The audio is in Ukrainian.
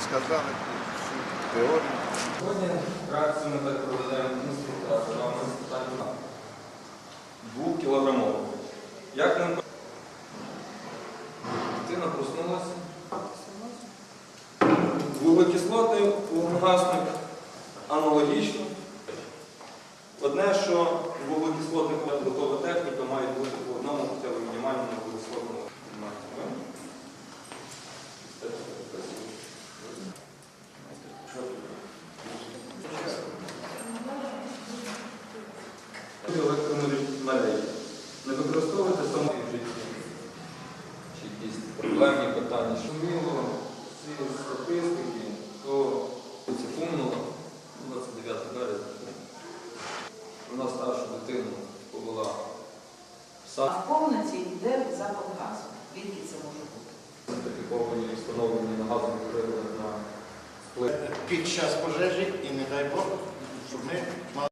сказали всю теорію. Сьогодні реакцію ми так проведемо інструктаж вам питання двохкілограмовий. Як нам дитина проснулася? Вуглекислотний вогнегасник електромережі. Не використовуйте самої в житті. Чи якісь проблемні питання. Що мило, ці статистики, то це пумнуло 29 березня. Вона старшу дитину побула в сад. А в комнаті йде запах газу. Звідки це може бути? Сертифіковані, встановлені на газових приладах на вплив. Під час пожежі і не дай Бог, щоб ми мали.